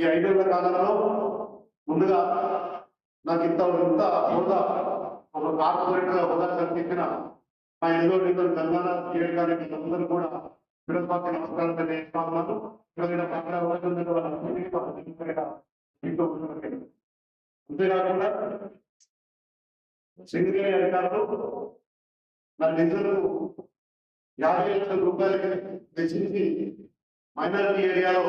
ఈ ఐదేళ్ళ కాలంలో ముందుగా నాకు ఇంత ఇంత హోదా ఒక కార్పొరేటర్ హోదా కల్పించిన మా ఎన్నో నిధులు తెలంగాణ చేయడానికి అందరూ కూడా విడపాకి నమస్కారం తెలియజేస్తా ఉన్నాను అంతేకాకుండా సింగరేణి అధికారులు నా నిధులు యాభై లక్షల రూపాయలకి వెచ్చించి మైనారిటీ ఏరియాలో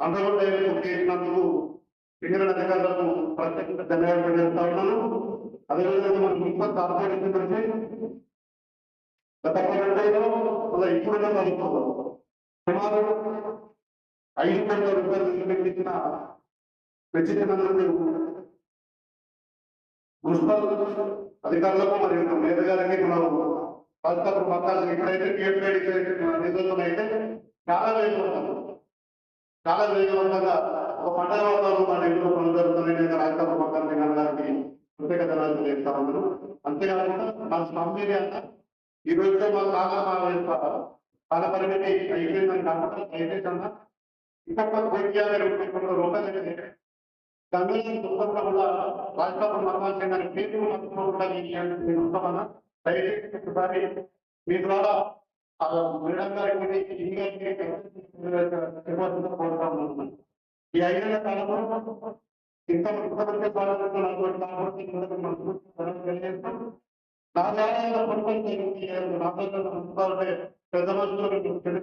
అందరూ కంట్రోల్ చేసినందుకు సింగరేణి అధికారులకు ప్రత్యేకంగా ధన్యవాదాలు చేస్తా ఉన్నాను. అదేవిధంగా మన మున్సిపల్ కార్పొరేషన్ నుంచి గత పన్నెండేలో అలా ఇప్పుడున్న ప్రభుత్వం సుమారు ఐదు వేల రూపాయలు పెట్టించిన వెచ్చించినందుకు మున్సిపల్ అధికారులకు మరియు మేధ గారికి మనం రాష్ట్ర పథకాలు ఎక్కడైతే కేపీఐడి నిధులను అయితే చాలా వేగవంతంగా చాలా వేగవంతంగా ఒక పండుగ వాతావరణం మన ఇంట్లో పనులు జరుగుతున్నాయి నేను రాష్ట్ర పథకాలు గారికి ప్రత్యేక ధనాలు చేస్తా ఉన్నాను అంతేకాకుండా మన స్లమ్ ఈ రోజుతో మన కాల యొక్క కాల పరిమితి అయిపోయిందని కాకుండా దయచేసి అన్న ఇంకా కోటి రూపాయలు రూపాయలు దుఃఖంలో కూడా రాజకీయ మరణాలు కానీ పేరు మొత్తంలో కూడా నేను ఉంటామన్నా దయచేసి ఒకసారి మీ ద్వారా ఆ మేడం గారికి ఈ గారికి ఇవ్వాల్సిందిగా ఈ ఐదేళ్ళ కాలంలో ఇంత ఇంతమంది